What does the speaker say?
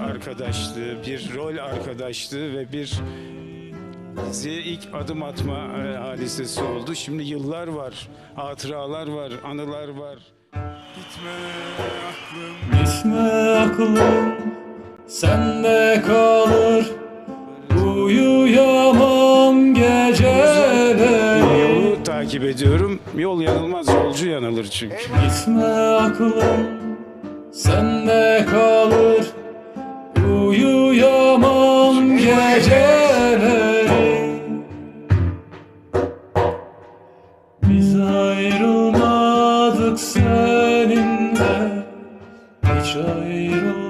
arkadaşlığı, bir rol arkadaşlığı ve bir ilk adım atma e, hadisesi oldu. Şimdi yıllar var, hatıralar var, anılar var. Gitme aklım Gitme aklım sende kalır Uyuyamam geceleri Yolu takip ediyorum. Yol yanılmaz, yolcu yanılır çünkü. Gitme aklım geceleri Biz ayrılmadık seninle. Hiç ayrılmadık.